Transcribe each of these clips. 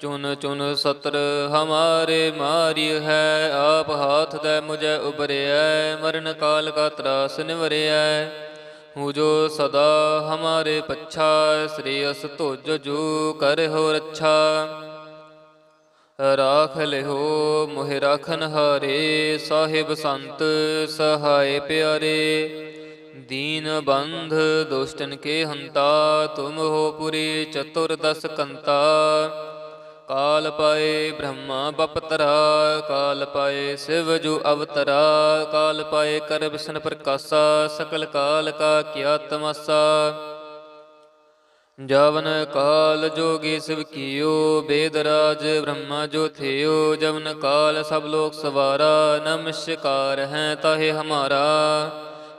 ਚੁਨ ਚੁਨ ਸਤਰ ਹਮਾਰੇ ਮਾਰੀ ਹੈ, ਆਪ ਹਾਥ ਦੇ ਮੁਝੇ ਉਬਰਿਐ ਮਰਨ ਕਾਲ ਕਾ ਤਰਾਸ ਨਿਵਰਿਐ। ਹੂੰ ਜੋ ਸਦਾ ਹਮਾਰੇ ਪੱਛਾ, ਸ੍ਰੀ ਅਸ ਤੁਜ ਜੂ ਕਰ ਹੋ ਰੱਛਾ। ਰਾਖ ਲਿਓ ਮੋਹਿ ਰਾਖਨ ਹਾਰੇ, ਸਾਹਿਬ ਸੰਤ ਸਹਾਏ ਪਿਆਰੇ। ਦੀਨ ਬੰਧ ਦੁਸ਼ਟਨ ਕੇ ਹੰਤਾ, ਤੁਮ ਹੋ ਪੁਰੀ ਚਤੁਰਦਸ ਕੰਤਾ। ਕਾਲ ਪਾਏ ਬ੍ਰਹਮਾ ਬਪਤਰਾ, ਕਾਲ ਪਾਏ ਸਿਵ ਜੋ ਅਵਤਰਾ, ਕਾਲ ਪਾਏ ਕਰ ਵਿਸ਼ਨ ਪ੍ਰਕਾਸ਼ਾ, ਸਕਲ ਕਾਲ ਕਾ ਕੀਆ ਤਮਸਾ। ਜਵਨ ਕਾਲ ਜੋਗੀ ਸਿਵ ਕੀਓ ਬੇਦਰਾਜ ਬ੍ਰਹਮਾ ਜੋ ਥਿਓ, ਜਵਨ ਕਾਲ ਸਭ ਲੋਕ ਸਵਾਰਾ, ਨਮਸਕਾਰ ਹੈ ਤਾਹੇ ਹਮਾਰਾ।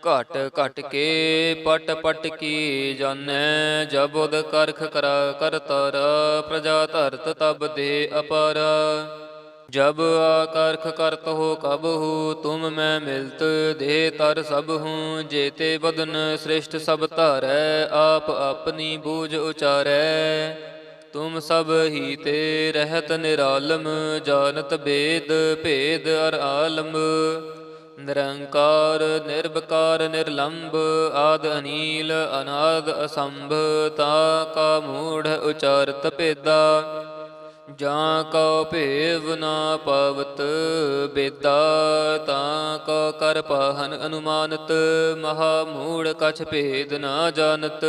ਘਟ ਘਟ ਕੇ ਪਟ ਪਟ ਕੀ ਜਾਣੈ? ਜਬੁਦ ਕਰਖ ਕਰਾ ਕਰਤਰ, ਪ੍ਰਜਾ ਧਰਤ ਤਬ ਦੇ ਅਪਰ। ਜਬ ਆਕਰਖ ਕਰਤ ਹੋ ਕਬ ਹੂ, ਤੁਮ ਮੈਂ ਮਿਲਤ ਦੇ ਤਰ ਸਭ ਹੂੰ। ਜੇਤੇ ਬਦਨ ਸ੍ਰਿਸ਼ਟ ਸਭ ਧਾਰੈ, ਆਪ ਆਪਣੀ ਬੂਝ ਉਚਾਰੈ। ਤੁਮ ਸਭ ਹੀ ਤੇ ਰਹਿਤ ਨਿਰਾਲਮ, ਜਾਣਤ ਬੇਦ ਭੇਦ ਅਰ ਆਲਮ। ਨਿਰੰਕਾਰ ਨਿਰਭਕਾਰ ਨਿਰਲੰਭ ਆਦ ਅਨੀਲ, ਅਨਾਦ, ਅਸੰਭ, ਤਾ ਕਾ ਮੂੜ ਉਚਾਰਤ ਭੇਦਾ। ਜਾਂ ਕਉ ਭੇਵ ਨਾ ਪਵਤ ਬੇਦਾ, ਤਾਂ ਕਉ ਕਰ ਪਾਹਨ ਅਨੁਮਾਨਤ, ਮਹਾ ਮੂੜ ਕਛ ਭੇਦ ਨਾ ਜਾਣਤ।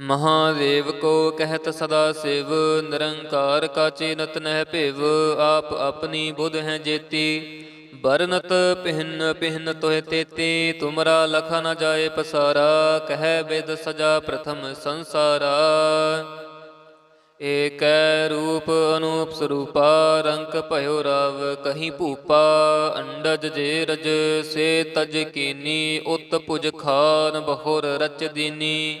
ਮਹਾਦੇਵ ਕੋ ਕਹਿਤ ਸਦਾ ਸਿਵ, ਨਿਰੰਕਾਰ ਕਾ ਚੇਨਤ ਨਹਿ ਭਿਵ, ਆਪ ਆਪਣੀ ਬੁਧ ਹੈ ਜੇਤੀ। ਬਰਨਤ ਪਹਿਨ ਪਹਿਨ ਤੋਹਿ ਤੇਤੀ, ਤੁਮਰਾ ਲਖ ਨ ਜਾਏ ਪਸਾਰਾ, ਕਹਿ ਬਿਦ ਸਜਾ ਪ੍ਰਥਮ ਸੰਸਾਰਾ। ਏਕੈ ਰੂਪ ਅਨੂਪ ਸਰੂਪਾ, ਰੰਕ ਭਇਓ ਰਵ ਕਹੀਂ ਭੂਪਾ। ਅੰਡਜ ਜੇ ਰਜ, ਸੇ ਤਜ ਕੀਨੀ, ਉਤ ਪੁਜ ਖਾਨ ਬਹੁਰ ਰਚ ਦੀਨੀ।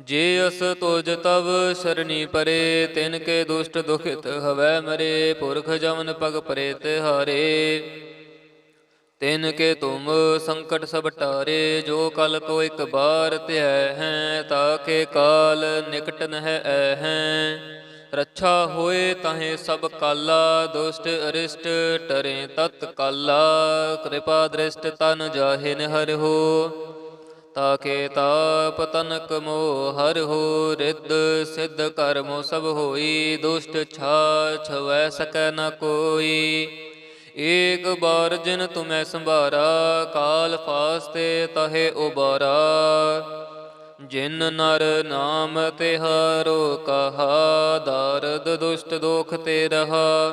ਜੇ ਅਸ ਤੁਜ ਤਵ ਸਰਣੀ ਪਰੇ, ਤਿਨ ਕੇ ਦੁਸ਼ਟ ਦੁਖਿਤ ਹਵੈ ਮਰੇ, ਪੁਰਖ ਜਮਨ ਪਗ ਪਰੇ ਤਿਹਾਰੇ ਤਿਨ ਕੇ ਤੁਮ ਸੰਕਟ ਸਭ ਟਾਰੇ, ਜੋ ਕਲ ਕੋ ਇੱਕ ਬਾਰ ਧਿਐ ਹੈ, ਤਾ ਕੇ ਕਾਲ ਨਿਕਟ ਨਹਿ ਐ ਹੈ। ਰੱਛਾ ਹੋਏ ਤਾਹੇ ਸਭ ਕਾਲਾ, ਦੁਸ਼ਟ ਅਰਿਸ਼ਟ ਟਰੇ ਤਤ ਕਾਲਾ। ਕਿਰਪਾ ਦ੍ਰਿਸ਼ਟ ਤਨ ਜਾਹਿਨ ਹਰਿ ਹੋ। ਤਾਕੇ ਤਾਪ ਤਨਕ ਮੋ ਹਰ ਹੋ ਰਿੱਧ, ਸਿੱਧ ਕਰਮੋ ਸਭ ਹੋਈ, ਦੁਸ਼ਟ ਛਾ ਛਵੈ ਸਕੈ ਨ ਕੋਈ। ਏਕ ਬਾਰ ਜਿਨ ਤੁਮੈ ਸੰਭਾਰਾ, ਕਾਲ ਫਾਸਤੇ ਤਹੇ ਉਬਾਰਾ। ਜਿਨ ਨਰ ਨਾਮ ਤਿਹਾਰੋ ਕਹਾ, ਦਰਦ ਦੁਸ਼ਟ ਦੋਖ ਤੇ ਰਹਾ।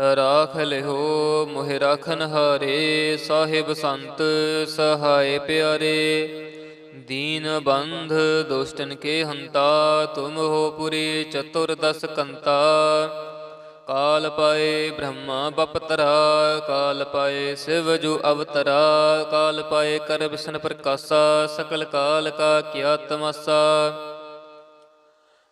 ਰਾਖ ਲਿਹੋ, ਮੋਹਿ ਰਾਖਨ ਹਾਰੇ, ਸਾਹਿਬ ਸੰਤ ਸਹਾਏ ਪਿਆਰੇ। ਦੀਨ ਬੰਧ ਦੁਸ਼ਟਨ ਕੇ ਹੰਤਾ, ਤੁਮ ਹੋ ਪੁਰੀ ਚਤੁਰ ਦਸ ਕੰਤਾ। ਕਾਲ ਪਾਏ ਬ੍ਰਹਮਾ ਬਪਤਰਾ, ਕਾਲ ਪਾਏ ਸਿਵ ਜੂ ਅਵਤਰਾ, ਕਾਲ ਪਾਏ ਕਰ ਵਿਸ਼ਨ ਪ੍ਰਕਾਸ਼ਾ, ਸਕਲ ਕਾਲ ਕਾ ਕੀਆ ਤਮਸਾ।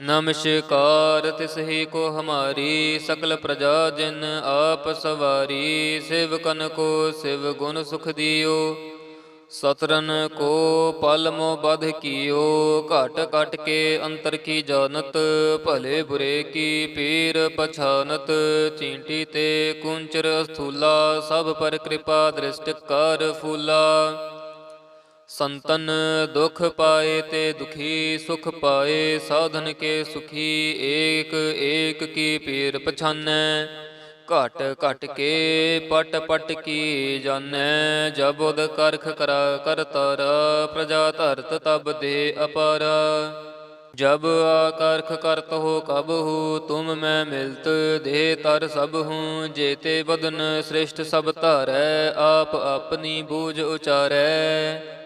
ਨਮਸਕਾਰ ਤਿਸ ਕੋ ਹਮਾਰੀ ਸਕਲ ਪ੍ਰਜਾ ਜਿਨ ਆਪ ਸਵਾਰੀ ਸ਼ਿਵ ਸੇਵਕਨ ਕੋ ਸਿਵ ਗੁਣ ਸੁਖ ਦਿਓ। ਸਤਰਨ ਕੋ ਪਲ ਮੋ ਬਧ ਕੀਓ, ਘਟ ਘਟ ਕੇ ਅੰਤਰ ਕੀ ਜਾਣਤ, ਭਲੇ ਬੁਰੇ ਕੀ ਪੀਰ ਪਛਾਨਤ। ਚੀਂਟੀ ਤੇ ਕੁੰਚਰ ਸਥੂਲਾ ਸਭ ਪਰ ਕਿਰਪਾ ਦ੍ਰਿਸ਼ਟ ਕਰ ਫੂਲਾ। ਸੰਤਨ ਦੁਖ ਪਾਏ ਤੇ ਦੁਖੀ ਸੁਖ ਪਾਏ, ਸਾਧਨ ਕੇ ਸੁਖੀ ਏਕ ਏਕ ਕੀ ਪੀਰ ਪਛਾਨੈ। ਘਟ ਘਟ ਕੇ ਪਟ ਪਟ ਕੀ ਜਾਣੈ ਜਬ ਕਰਖ ਕਰਾ ਕਰਤਰ ਪ੍ਰਜਾ ਧਰਤ ਤਬ ਦੇ ਅਪਰ। ਜਬ ਆਕਰਖ ਕਰਤ ਹੋ ਕਬ ਹੂ, ਤੁਮ ਮੈਂ ਮਿਲਤ ਦੇ ਤਰ ਸਭ ਹੂੰ, ਜੇਤੇ ਬਦਨ ਸ੍ਰਿਸ਼ਟ ਸਭ ਧਾਰੈ, ਆਪ ਆਪਣੀ ਬੂਝ ਉਚਾਰੈ।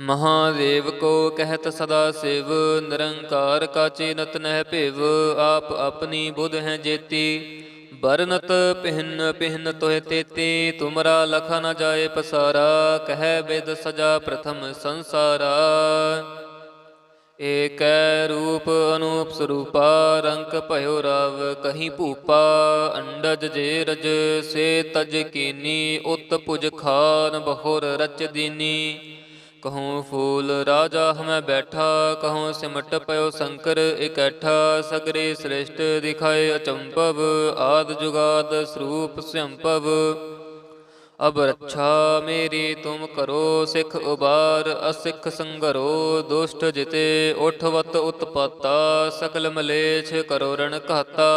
ਮਹਾਦੇਵ ਕੋ ਕਹਿਤ ਸਦਾ ਸਿਵ, ਨਿਰੰਕਾਰ ਕਾ ਚੇਨਤ ਨਹਿ ਭਿਵ, ਆਪ ਆਪਣੀ ਬੁਧ ਹੈ ਜੇਤੀ। ਬਰਨਤ ਪਹਿਨ ਪਹਿਨ ਤੋਹਿ ਤੇਤੀ, ਤੁਮਰਾ ਲਖਾ ਨ ਜਾਏ ਪਸਾਰਾ, ਕਹਿ ਬਿਦ ਸਜਾ ਪ੍ਰਥਮ ਸੰਸਾਰਾ। ਏਕੈ ਰੂਪ ਅਨੂਪ ਸਰੂਪਾ, ਰੰਕ ਭਇਓ ਰਵ ਕਹੀਂ ਭੂਪਾ। ਅੰਡਜ ਜੇ ਰਜ, ਸੇ ਤਜ ਕੀਨੀ, ਉਤ ਪੁਜ ਖਾਨ ਬਹੁਰ ਰਚ ਦੀਨੀ। ਕਹੂੰ ਫੂਲ ਰਾਜਾ ਹਮੈ ਬੈਠਾ, ਕਹੂੰ ਸਿਮਟ ਪਇਓ ਸ਼ੰਕਰ ਇਕੱਠਾ, ਸਗਰੇ ਸ੍ਰਿਸ਼ਟ ਦਿਖਾਏ ਅਚੰਭਵ, ਆਦ ਜੁਗਾਦ ਸਰੂਪ ਸੰਭਵ। ਅਬ ਰੱਛਾ ਮੇਰੀ ਤੁਮ ਕਰੋ, ਸਿੱਖ ਉਬਾਰ, ਅਸਿੱਖ ਸੰਗਰੋ, ਦੁਸ਼ਟ ਜਿਤੇ ਉਠਵਤ ਉਤਪਾਤਾ, ਸਕਲ ਮਲੇਛ ਕਰੋ ਰਣ ਘਾਤਾ।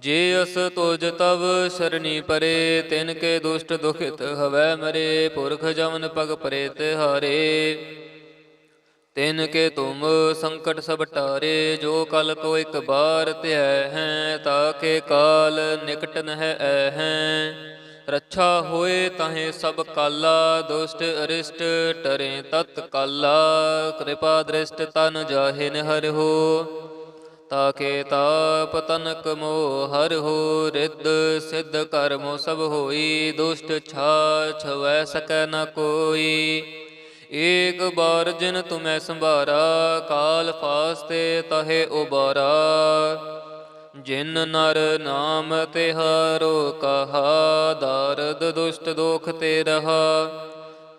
ਜੇ ਅਸ ਤੁਜ ਤਵ ਸ਼ਰਨੀ ਪਰੇ, ਤਿਨ ਕੇ ਦੁਸ਼ਟ ਦੁਖਿਤ ਹਵੈ ਮਰੇ, ਪੁਰਖ ਜਮਨ ਪਗ ਪਰੇ ਤਿਹਾਰੇ ਤਿਨ ਕੇ ਤੁਮ ਸੰਕਟ ਸਭ ਟਾਰੇ, ਜੋ ਕਲ ਕੋ ਇੱਕ ਬਾਰ ਧਿਆ ਹੈ, ਤਾ ਕੇ ਕਾਲ ਨਿਕਟ ਨਹਿ ਐ ਹੈ। ਰੱਛਾ ਹੋਏ ਤਾਹੇ ਸਭ ਕਾਲਾ, ਦੁਸ਼ਟ ਅਰਿਸ਼ਟ ਟਰੇ ਤਤ ਕਾਲਾ। ਕਿਰਪਾ ਦ੍ਰਿਸ਼ਟ ਤਨ ਜਾਹੇ ਨਿਹਰ ਹੋ। ਤਾਕੇ ਤਾਪ ਤਨਕ ਮੋਹ ਹਰ ਹੋ ਰਿੱਧ, ਸਿੱਧ ਕਰਮੋ ਸਭ ਹੋਈ, ਦੁਸ਼ਟ ਛਾ ਛਵੈ ਸਕੈ ਨ ਕੋਈ। ਏਕ ਬਾਰ ਜਿਨ ਤੁਮੈ ਸੰਭਾਰਾ, ਕਾਲ ਫਾਸਤੇ ਤਹੇ ਉਬਾਰਾ। ਜਿਨ ਨਰ ਨਾਮ ਤਿਹਾਰੋ ਕਹਾ, ਦਰਦ ਦੁਸ਼ਟ ਦੋਖ ਤੇ ਰਹਾ।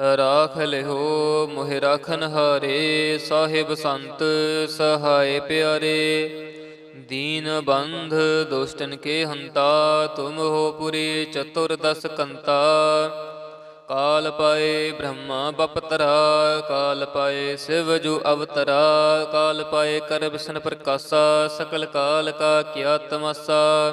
ਰਾਖ ਲਿਹੋ, ਮੋਹਿ ਰਾਖਨ ਹਾਰੇ, ਸਾਹਿਬ ਸੰਤ ਸਹਾਏ ਪਿਆਰੇ। ਦੀਨ ਬੰਧ ਦੁਸ਼ਟਨ ਕੇ ਹੰਤਾ, ਤੁਮ ਹੋ ਪੁਰੀ ਚਤੁਰ ਦਸ ਕੰਤਾ। ਕਾਲ ਪਾਏ ਬ੍ਰਹਮਾ ਬਪਤਰਾ, ਕਾਲ ਪਾਏ ਸਿਵ ਜੂ ਅਵਤਰਾ, ਕਾਲ ਪਾਏ ਕਰ ਬਿਸ਼ਨ ਪ੍ਰਕਾਸ਼ਾ, ਸਕਲ ਕਾਲ ਕਾ ਕੀਆ ਤਮਸਾ।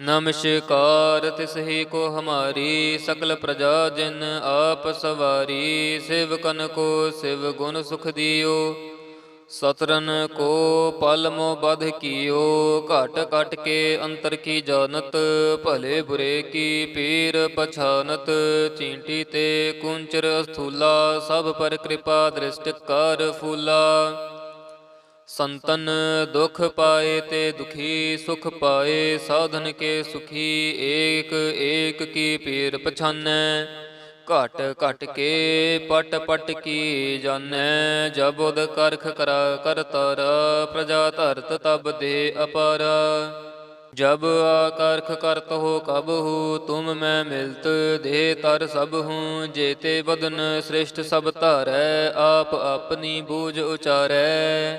ਨਮਸਕਾਰ ਤਿਸਹੀ ਕੋ ਹਮਾਰੀ ਸਕਲ ਪ੍ਰਜਾ ਜਿਨ ਆਪ ਸਵਾਰੀ ਸ਼ਿਵ ਸੇਵਕਨ ਕੋ ਸਿਵ ਗੁਣ ਸੁਖ ਦਿਓ। ਸਤਰਨ ਕੋ ਪਲ ਮੋ ਬਧ ਕੀਓ, ਘਟ ਘਟ ਕੇ ਅੰਤਰ ਕੀ ਜਾਣਤ, ਭਲੇ ਬੁਰੇ ਕੀ ਪੀਰ ਪਛਾਨਤ। ਚੀਂਟੀ ਤੇ ਕੁੰਚਰ ਅਸਥੂਲਾ, ਸਭ ਪਰ ਕਿਰਪਾ ਦ੍ਰਿਸ਼ਟ ਕਰ ਫੂਲਾ। ਸੰਤਨ ਦੁਖ ਪਾਏ ਤੇ ਦੁਖੀ ਸੁਖ ਪਾਏ, ਸਾਧਨ ਕੇ ਸੁਖੀ ਏਕ ਏਕ ਕੀ ਪੀਰ ਪਛਾਨੈ। ਘਟ ਘਟ ਕੇ ਪਟ ਪਟ ਕੀ ਜਾਣੈ, ਜਬ ਕਰਖ ਕਰਾ ਕਰਤਰ ਪ੍ਰਜਾ ਧਰਤ ਤਬ ਦੇ ਅਪਰ। ਜਬ ਆਕਰਖ ਕਰਤ ਹੋ ਕਬ ਹੂ, ਤੁਮ ਮੈਂ ਮਿਲਤ ਦੇ ਤਰ ਸਭ ਹੂੰ। ਜੇਤੇ ਬਦਨ ਸ੍ਰਿਸ਼ਟ ਸਭ ਧਾਰੈ, ਆਪ ਆਪਣੀ ਬੂਝ ਉਚਾਰੈ।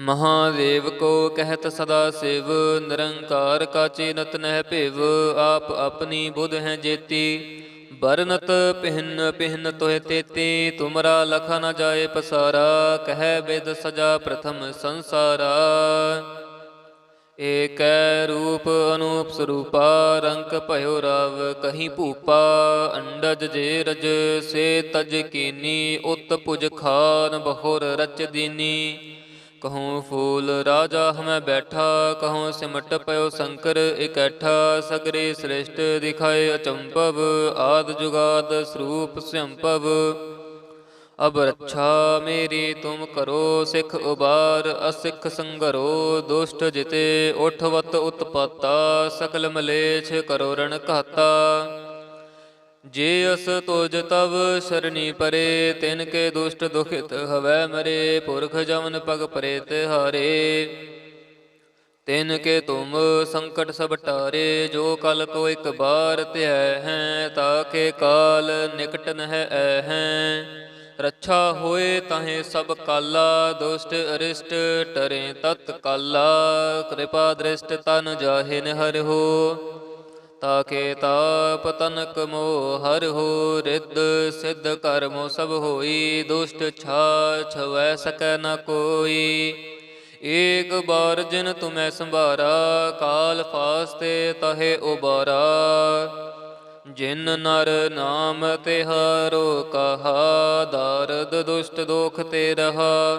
ਮਹਾਦੇਵ ਕੋ ਕਹਿਤ ਸਦਾ ਸਿਵ, ਨਿਰੰਕਾਰ ਕਾ ਚੀਨਤ ਨਹਿ ਭਿਵ, ਆਪ ਆਪਣੀ ਬੁਧ ਹੈ ਜੇਤੀ। ਬਰਨਤ ਪਹਿਨ ਪਹਿਨ ਤੋਹਿ ਤੇਤੀ, ਤੁਮਰਾ ਲਖਾ ਨ ਜਾਏ ਪਸਾਰਾ, ਕਹਿ ਬਿਦ ਸਜਾ ਪ੍ਰਥਮ ਸੰਸਾਰਾ। ਏਕੈ ਰੂਪ ਅਨੂਪ ਸਰੂਪਾ, ਰੰਕ ਭਇਓ ਰਵ ਕਹੀਂ ਭੂਪਾ। ਅੰਡਜ ਜੇ ਰਜ, ਸੇ ਤਜ ਕੀਨੀ, ਉਤ ਪੁਜ ਖਾਨ ਬਹੁਰ ਰਚ ਦੀਨੀ। ਕਹੂੰ ਫੂਲ ਰਾਜਾ ਹਮੈ ਬੈਠਾ, ਕਹੂੰ ਸਿਮਟ ਪਇਓ ਸ਼ੰਕਰ ਇਕੱਠਾ, ਸਗਰੇ ਸ੍ਰਿਸ਼ਟ ਦਿਖਾਏ ਅਚੰਭਵ, ਆਦ ਜੁਗਾਦ ਸਰੂਪ ਸੰਭਵ। ਅਬ ਰੱਛਾ ਮੇਰੀ ਤੁਮ ਕਰੋ, ਸਿੱਖ ਉਬਾਰ, ਅਸਿੱਖ ਸੰਗਰੋ, ਦੁਸ਼ਟ ਜਿਤੇ ਉਠਵਤ ਉਤਪਾਤਾ, ਸਕਲ ਮਲੇਛ ਕਰੋ ਰਣ ਘਾਤਾ। ਜੇ ਅਸ ਤੁਜ ਤਵ ਸ਼ਰਨੀ ਪਰੇ, ਤਿਨ ਕੇ ਦੁਸ਼ਟ ਦੁਖਿਤ ਹਵੈ ਮਰੇ, ਪੁਰਖ ਜਮਨ ਪਗ ਪਰੇ ਤਿਹਾਰੇ ਤਿਨ ਕੇ ਤੁਮ ਸੰਕਟ ਸਭ ਟਾਰੇ, ਜੋ ਕਲ ਕੋ ਇੱਕ ਬਾਰ ਧਿਐ ਹੈ ਤਾਕੇ ਕਾਲ ਨਿਕਟ ਨਹਿ ਐ ਹੈ। ਰੱਛਾ ਹੋਏ ਤਾਹੇ ਸਭ ਕਾਲਾ, ਦੁਸ਼ਟ ਅਰਿਸ਼ਟ ਟਰੇ ਤਤ ਕਾਲਾ। ਕਿਰਪਾ ਦ੍ਰਿਸ਼ਟ ਤਨ ਜਾਹੇ ਨਿਹਰ ਹੋ। ਤਾਕੇ ਤਾਪ ਤਨਕ ਮੋਹ ਹਰ ਹੋ ਰਿੱਧ, ਸਿੱਧ ਕਰਮੋ ਸਭ ਹੋਈ, ਦੁਸ਼ਟ ਛਾ ਛਵੈ ਸਕੈ ਨ ਕੋਈ। ਏਕ ਬਾਰ ਜਿਨ ਤੁਮੈ ਸੰਭਾਰਾ, ਕਾਲ ਫਾਸਤੇ ਤਹੇ ਉਬਾਰਾ। ਜਿਨ ਨਰ ਨਾਮ ਤਿਹਾਰੋ ਕਹਾ, ਦਰਦ ਦੁਸ਼ਟ ਦੋਖ ਤੇ ਰਹਾ।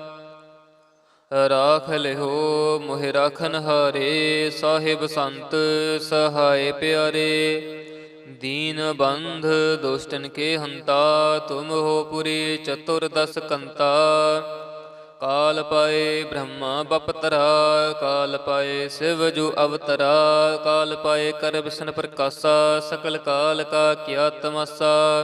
ਰਾਖ ਲਿਹੋ, ਮੋਹਿ ਰਾਖਨ ਹਾਰੇ, ਸਾਹਿਬ ਸੰਤ ਸਹਾਏ ਪਿਆਰੇ। ਦੀਨ ਬੰਧ ਦੁਸ਼ਟਨ ਕੇ ਹੰਤਾ, ਤੁਮ ਹੋ ਪੁਰੀ ਚਤੁਰ ਦਸ ਕੰਤਾ। ਕਾਲ ਪਾਏ ਬ੍ਰਹਮਾ ਬਪਤਰਾ, ਕਾਲ ਪਾਏ ਸਿਵ ਜੂ ਅਵਤਰਾ, ਕਾਲ ਪਾਏ ਕਰ ਬਿਸ਼ਨ ਪ੍ਰਕਾਸ਼ਾ, ਸਕਲ ਕਾਲ ਕਾ ਕੀਆ ਤਮਸਾ।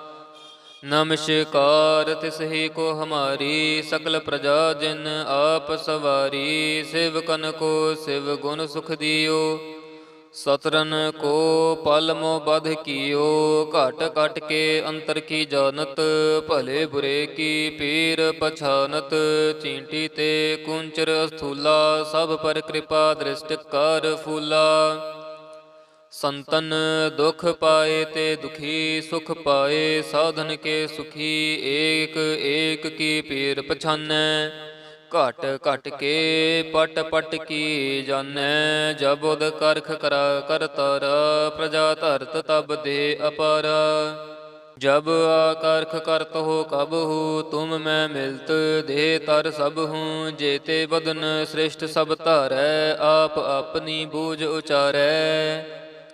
ਨਮਸਕਾਰ ਤਿਸਹੀ ਕੋ ਹਮਾਰੀ ਸਕਲ ਪ੍ਰਜਾ ਜਿਨ ਆਪ ਸਵਾਰੀ ਸ਼ਿਵ ਸੇਵਕਨ ਕੋ ਸਿਵ ਗੁਣ ਸੁਖ ਦਿਓ। ਸਤਰਨ ਕੋ ਪਲ ਮੋ ਬਧ ਕੀਓ, ਘਟ ਘਟ ਕੇ ਅੰਤਰ ਕੀ ਜਾਣਤ, ਭਲੇ ਬੁਰੇ ਕੀ ਪੀਰ ਪਛਾਨਤ। ਚੀਂਟੀ ਤੇ ਕੁੰਚਰ ਅਸਥੂਲਾ, ਸਭ ਪਰ ਕਿਰਪਾ ਦ੍ਰਿਸ਼ਟ ਕਰ ਫੂਲਾ। ਸੰਤਨ ਦੁਖ ਪਾਏ ਤੇ ਦੁਖੀ ਸੁਖ ਪਾਏ, ਸਾਧਨ ਕੇ ਸੁਖੀ ਏਕ ਏਕ ਕੀ ਪੀਰ ਪਛਾਨੈ। ਘਟ ਘਟ ਕੇ ਪਟ ਪਟ ਕੀ ਜਾਣੈ ਜਬੁਦ ਕਰਖ ਕਰਾ ਕਰਤਰ ਪ੍ਰਜਾ ਧਰਤ ਤਬ ਦੇ ਅਪਾਰ। ਜਬ ਆ ਕਰਖ ਕਰਤ ਹੋ ਕਬ ਹੂ, ਤੁਮ ਮੈਂ ਮਿਲਤ ਦੇ ਤਰ ਸਭ ਹੂੰ। ਜੇਤੇ ਬਦਨ ਸ੍ਰਿਸ਼ਟ ਸਭ ਧਾਰੈ, ਆਪ ਆਪਨੀ ਬੂਝ ਉਚਾਰੈ।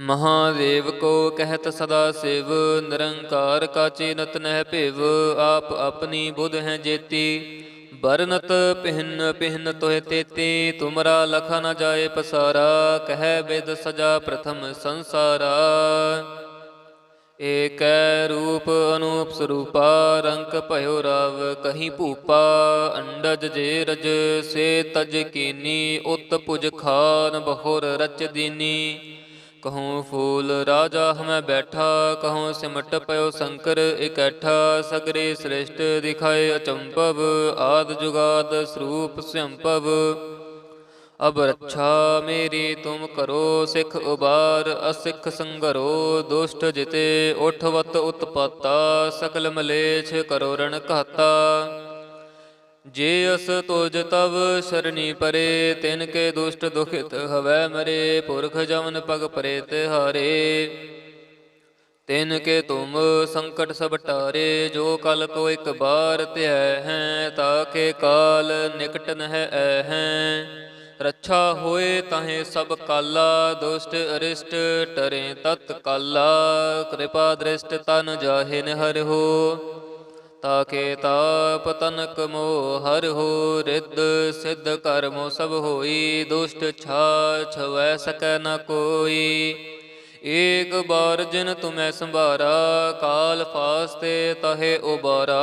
ਮਹਾਦੇਵ ਕੋ ਕਹਿਤ ਸਦਾ ਸਿਵ, ਨਿਰੰਕਾਰ ਕਾ ਨਤ ਨਹਿ ਭਿਵ, ਆਪ ਆਪਣੀ ਬੁਧ ਹੈ ਜੇਤੀ। ਬਰਨਤ ਪਹਿਨ ਪਹਿਨ ਤੋਹਿ ਤੇਤੀ, ਤੁਮਰਾ ਲਖਾ ਨ ਜਾਏ ਪਸਾਰਾ, ਕਹਿ ਬਿਦ ਸਜਾ ਪ੍ਰਥਮ ਸੰਸਾਰਾ। ਏਕੈ ਰੂਪ ਅਨੂਪ ਸਰੂਪਾ, ਰੰਕ ਭਇਓ ਰਵ ਕਹੀਂ ਭੂਪਾ। ਅੰਡਜ ਜੇ ਰਜ, ਸੇ ਤਜ ਕੀਨੀ, ਉਤ ਪੁਜ ਖਾਨ ਬਹੋਰ ਰਚ ਦੀਨੀ। ਕਹੂੰ ਫੂਲ ਰਾਜਾ ਹਮੈ ਬੈਠਾ, ਕਹੂੰ ਸਿਮਟ ਪਇਓ ਸ਼ੰਕਰ ਇਕੱਠਾ, ਸਗਰੇ ਸ੍ਰਿਸ਼ਟ ਦਿਖਾਏ ਅਚੰਭਵ, ਆਦ ਜੁਗਾਦ ਸਰੂਪ ਸੰਭਵ। ਅਬ ਰੱਛਾ ਮੇਰੀ ਤੁਮ ਕਰੋ, ਸਿੱਖ ਉਬਾਰ, ਅਸਿੱਖ ਸੰਗਰੋ, ਦੁਸ਼ਟ ਜਿਤੇ ਉਠਵਤ ਉਤਪਾਤਾ, ਸਕਲ ਮਲੇਛ ਕਰੋ ਰਣ ਘਾਤਾ। ਜੇ ਅਸ ਤੁਜ ਤਵ ਸ਼ਰਨੀ ਪਰੇ, ਤਿਨ ਕੇ ਦੁਸ਼ਟ ਦੁਖਿਤ ਹਵੈ ਮਰੇ, ਪੁਰਖ ਜਮਨ ਪਗ ਪਰੇ ਤੇ ਹਾਰੇ। ਤਿਨ ਕੇ ਤੁਮ ਸੰਕਟ ਸਭ ਟਾਰੇ, ਜੋ ਕਲ ਕੋ ਇੱਕ ਬਾਰ ਧਿਆ ਹੈ ਤਾਕੇ ਕਾਲ ਨਿਕਟ ਨਹਿ ਐ ਹੈ। ਰੱਛਾ ਹੋਏ ਤਾਹੇ ਸਭ ਕਾਲਾ, ਦੁਸ਼ਟ ਅਰਿਸ਼ਟ ਟਰੇ ਤਤ ਕਾਲਾ। ਕਿਰਪਾ ਦ੍ਰਿਸ਼ਟ ਤਨ ਜਾਹੇ ਨਿਹਰ ਹੋ। ਤਾਕੇ ਤਾਪ ਤਨਕ ਮੋਹ ਹਰ ਹੋ ਰਿੱਧ, ਸਿੱਧ ਕਰਮੋ ਸਭ ਹੋਈ, ਦੁਸ਼ਟ ਛਾ ਛਵੈ ਸਕੈ ਨ ਕੋਈ। ਏਕ ਬਾਰ ਜਿਨ ਤੁਮੈ ਸੰਭਾਰਾ, ਕਾਲ ਫਾਸਤੇ ਤਹੇ ਉਬਾਰਾ।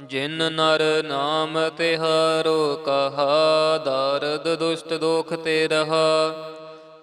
ਜਿਨ ਨਰ ਨਾਮ ਤਿਹਾਰੋ ਕਹਾ, ਦਰਦ ਦੁਸ਼ਟ ਦੋਖ ਤੇ ਰਹਾ।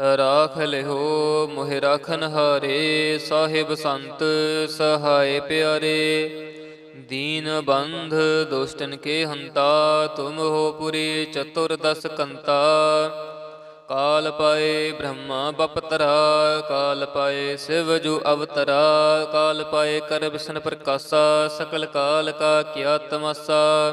ਰਾਖ ਲਿਹੋ, ਮੋਹਿ ਰਾਖਨ ਹਾਰੇ, ਸਾਹਿਬ ਸੰਤ ਸਹਾਏ ਪਿਆਰੇ। ਦੀਨ ਬੰਧ ਦੁਸ਼ਟਨ ਕੇ ਹੰਤਾ, ਤੁਮ ਹੋ ਪੁਰੀ ਚਤੁਰ ਦਸ ਕੰਤਾ। ਕਾਲ ਪਾਏ ਬ੍ਰਹਮਾ ਬਪਤਰਾ, ਕਾਲ ਪਾਏ ਸਿਵ ਜੂ ਅਵਤਰਾ, ਕਾਲ ਪਾਏ ਕਰ ਬਿਸ਼ਨ ਪ੍ਰਕਾਸ਼ਾ, ਸਕਲ ਕਾਲ ਕਾ ਕੀਆ ਤਮਸਾ।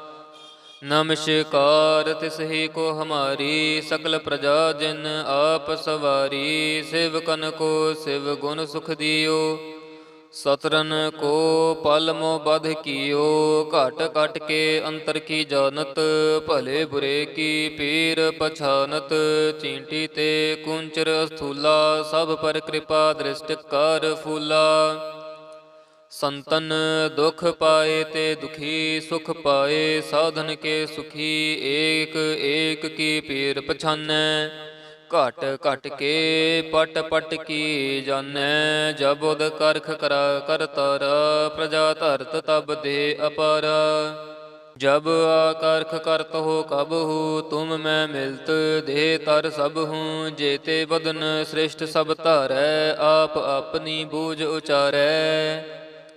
ਨਮਸਕਾਰ ਤਿਸਹੀ ਕੋ ਹਮਾਰੀ ਸਕਲ ਪ੍ਰਜਾ ਜਿਨ ਆਪ ਸਵਾਰੀ ਸ਼ਿਵ ਸੇਵਕਨ ਕੋ ਸਿਵ ਗੁਣ ਸੁਖ ਦਿਓ। ਸਤਰਨ ਕੋ ਪਲ ਮੋ ਬਧ ਕੀਓ, ਘਟ ਘਟ ਕੇ ਅੰਤਰ ਕੀ ਜਾਣਤ, ਭਲੇ ਬੁਰੇ ਕੀ ਪੀਰ ਪਛਾਨਤ। ਚੀਂਟੀ ਤੇ ਕੁੰਚਰ ਅਸਥੂਲਾ, ਸਭ ਪਰ ਕਿਰਪਾ ਦ੍ਰਿਸ਼ਟ ਕਰ ਫੂਲਾ। ਸੰਤਨ ਦੁਖ ਪਾਏ ਤੇ ਦੁਖੀ ਸੁਖ ਪਾਏ, ਸਾਧਨ ਕੇ ਸੁਖੀ ਏਕ ਏਕ ਕੀ ਪੀਰ ਪਛਾਨੈ। ਘਟ ਘਟ ਕੇ ਪਟ ਪਟ ਕੀ ਜਾਣੈ ਜਬੁਦ ਕਰਖ ਕਰਾ ਕਰਤਰ ਪ੍ਰਜਾ ਧਰਤ ਤਬ ਦੇ ਅਪਰ। ਜਬ ਆਕਰਖ ਕਰਤ ਹੋ ਕਬ ਹੂ, ਤੁਮ ਮੈਂ ਮਿਲਤ ਦੇ ਤਰ ਸਭ ਹੂੰ, ਜੇਤੇ ਬਦਨ ਸ੍ਰਿਸ਼ਟ ਸਭ ਧਾਰੈ, ਆਪ ਆਪਣੀ ਬੂਝ ਉਚਾਰੈ।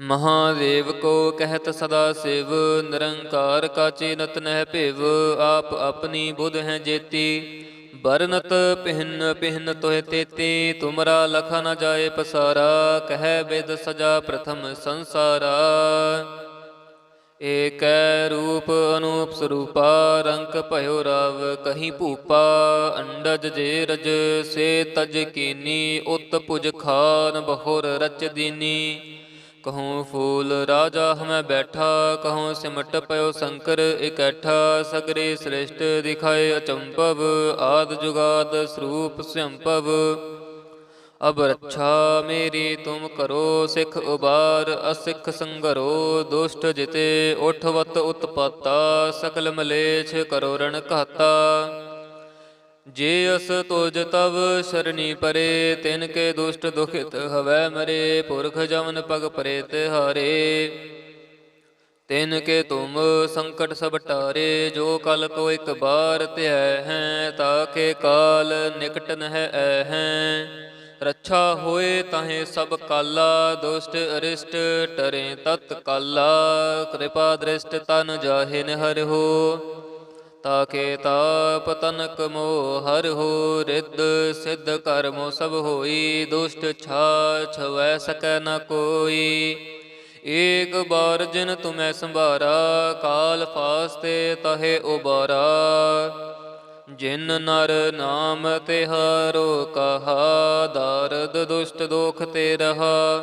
ਮਹਾਦੇਵ ਕੋ ਕਹਿਤ ਸਦਾ ਸਿਵ, ਨਿਰੰਕਾਰ ਕਾ ਚੇਨਤ ਨਹਿ ਭਿਵ, ਆਪ ਆਪਣੀ ਬੁਧ ਹੈ ਜੇਤੀ। ਬਰਨਤ ਪਹਿਨ ਪਹਿਨ ਤੋਹਿ ਤੇਤੀ, ਤੁਮਰਾ ਲਖਾ ਨ ਜਾਏ ਪਸਾਰਾ, ਕਹਿ ਬਿਦ ਸਜਾ ਪ੍ਰਥਮ ਸੰਸਾਰਾ। ਏਕੈ ਰੂਪ ਅਨੂਪ ਸਰੂਪਾ, ਰੰਕ ਭਇਓ ਰਵ ਕਹੀਂ ਭੂਪਾ। ਅੰਡਜ ਜੇ ਰਜ, ਸੇ ਤਜ ਕੀਨੀ, ਉਤ ਪੁਜ ਖਾਨ ਬਹੁਰ ਰਚ ਦੀਨੀ। ਕਹੂੰ ਫੂਲ ਰਾਜਾ ਹਮੈ ਬੈਠਾ, ਕਹੂੰ ਸਿਮਟ ਪਇਓ ਸ਼ੰਕਰ ਇਕੱਠਾ, ਸਗਰੇ ਸ੍ਰਿਸ਼ਟ ਦਿਖਾਏ ਅਚੰਭਵ, ਆਦ ਜੁਗਾਦ ਸਰੂਪ ਸੰਭਵ। ਅਬ ਰੱਛਾ ਮੇਰੀ ਤੁਮ ਕਰੋ, ਸਿੱਖ ਉਬਾਰ, ਅਸਿੱਖ ਸੰਗਰੋ, ਦੁਸ਼ਟ ਜਿਤੇ ਉਠਵਤ ਉਤਪਾਤਾ, ਸਕਲ ਮਲੇਛ ਕਰੋ ਰਣ ਘਾਤਾ। ਜੇ ਅਸ ਤੁਜ ਤਵ ਸ਼ਰਣੀ ਪਰੇ, ਤਿਨ ਕੇ ਦੁਸ਼ਟ ਦੁਖਿਤ ਹਵੈ ਮਰੇ, ਪੁਰਖ ਜਮਨ ਪਗ ਪਰੇ ਤਿਹਾਰੇ ਤਿਨ ਕੇ ਤੁਮ ਸੰਕਟ ਸਭ ਟਾਰੇ, ਜੋ ਕਲ ਕੋ ਇੱਕ ਬਾਰ ਧਿਆ ਹੈ ਤਾਕੇ ਕਾਲ ਨਿਕਟ ਨਹਿ ਐ ਹੈ। ਰੱਛਾ ਹੋਏ ਤਾਹੇ ਸਭ ਕਾਲਾ, ਦੁਸ਼ਟ ਅਰਿਸ਼ਟ ਟਰੇ ਤਤ ਕਾਲਾ। ਕਿਰਪਾ ਦ੍ਰਿਸ਼ਟ ਤਨ ਜਾਹੇ ਨਿਹਰ ਹੋ। ਤਾਕੇ ਤਾਪ ਤਨਕ ਮੋਹ ਹਰ ਹੋ ਰਿੱਧ, ਸਿੱਧ ਕਰਮੋ ਸਭ ਹੋਈ, ਦੁਸ਼ਟ ਛਾ ਛਵੈ ਸਕੈ ਨ ਕੋਈ। ਏਕ ਬਾਰ ਜਿਨ ਤੁਮੈ ਸੰਭਾਰਾ, ਕਾਲ ਫਾਸਤੇ ਤਹੇ ਉਬਾਰਾ। ਜਿਨ ਨਰ ਨਾਮ ਤਿਹਾਰੋ ਕਹਾ, ਦਰਦ ਦੁਸ਼ਟ ਦੋਖ ਤੇ ਰਹਾ।